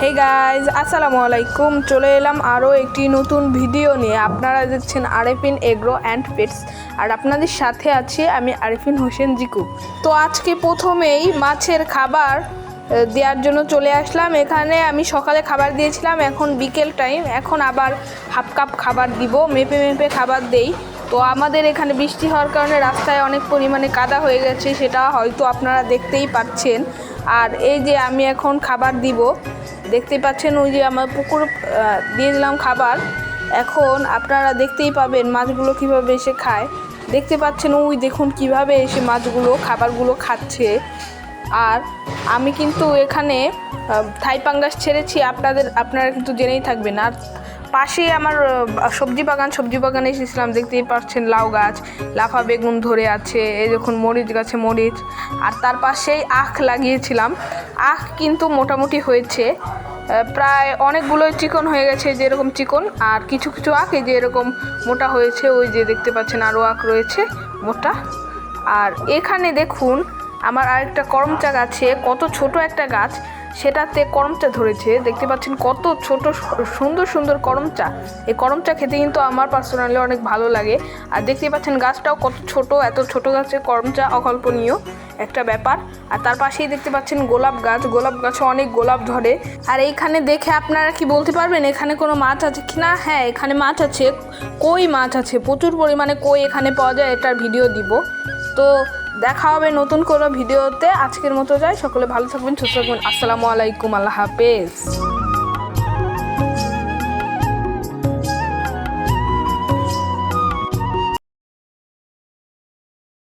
Hey guys আসসালামু আলাইকুম চলে এলাম আরও একটি নতুন ভিডিও নিয়ে। আপনারা দেখছেন আরেফিন এগ্রো অ্যান্ড পেটস আর আপনাদের সাথে আছি আমি আরেফিন হোসেন জিকু। তো আজকে প্রথমেই মাছের খাবার দেওয়ার জন্য চলে আসলাম। এখানে আমি সকালে খাবার দিয়েছিলাম, এখন বিকেল টাইম এখন আবার হাফ কাপ খাবার দিব, মেপে মেপে খাবার দেই। তো আমাদের এখানে বৃষ্টি হওয়ার কারণে রাস্তায় অনেক পরিমাণে কাদা হয়ে গেছে, সেটা হয়তো আপনারা দেখতেই পাচ্ছেন। আর এই যে আমি এখন খাবার দিব দেখতেই পাচ্ছেন ওই যে আমার পুকুর দিয়ে দিলাম খাবার। এখন আপনারা দেখতেই পাবেন মাছগুলো কীভাবে এসে খায়। দেখতে পাচ্ছেন, ওই দেখুন কীভাবে এসে মাছগুলো, খাবারগুলো খাচ্ছে। আর আমি কিন্তু এখানে থাইপাঙ্গাস থাই পাঙ্গাস ছেড়েছি, আপনাদের, আপনারা কিন্তু জেনেই থাকবেন। আর পাশেই আমার সবজি বাগান, সবজি বাগানে এসেছিলাম, দেখতেই পাচ্ছেন লাউ গাছ, লাফা বেগুন ধরে আছে, এই দেখুন মরিচ গাছে মরিচ, আর তার পাশেই আখ লাগিয়েছিলাম। আখ কিন্তু মোটামুটি হয়েছে প্রায় অনেকগুলোই চিকন হয়ে গেছে যেরকম চিকন, আর কিছু কিছু আখ এই যে এরকম মোটা হয়েছে, ওই যে দেখতে পাচ্ছেন আরও আখ রয়েছে, মোটা। আর এখানে দেখুন, আমার আরেকটা করমচা গাছে কত ছোট একটা গাছ সেটাতে করমচা ধরেছে। দেখতে পাচ্ছেন কত ছোট, সুন্দর সুন্দর করমচা এই করমচা খেতে কিন্তু আমার পার্সোনালি অনেক ভালো লাগে। আর দেখতে পাচ্ছেন গাছটাও কত ছোট, এত ছোট গাছে করমচা অকল্পনীয় একটা ব্যাপার। আর তার পাশেই দেখতে পাচ্ছেন গোলাপ গাছ। গোলাপ গাছে অনেক গোলাপ ধরে। আর এইখানে দেখে আপনারা কি বলতে পারবেন, এখানে কোনো মাছ আছে কি না হ্যাঁ এখানে মাছ আছে, কই মাছ আছে? প্রচুর পরিমাণে কই এখানে পাওয়া যায়, এটার ভিডিও দিব। তো দেখা হবে নতুন কোনো ভিডিওতে। আজকের মতো যাই, সকলে ভালো থাকবেন, সুস্থ থাকবেন। আসসালামু আলাইকুম, আল্লাহ হাফেজ।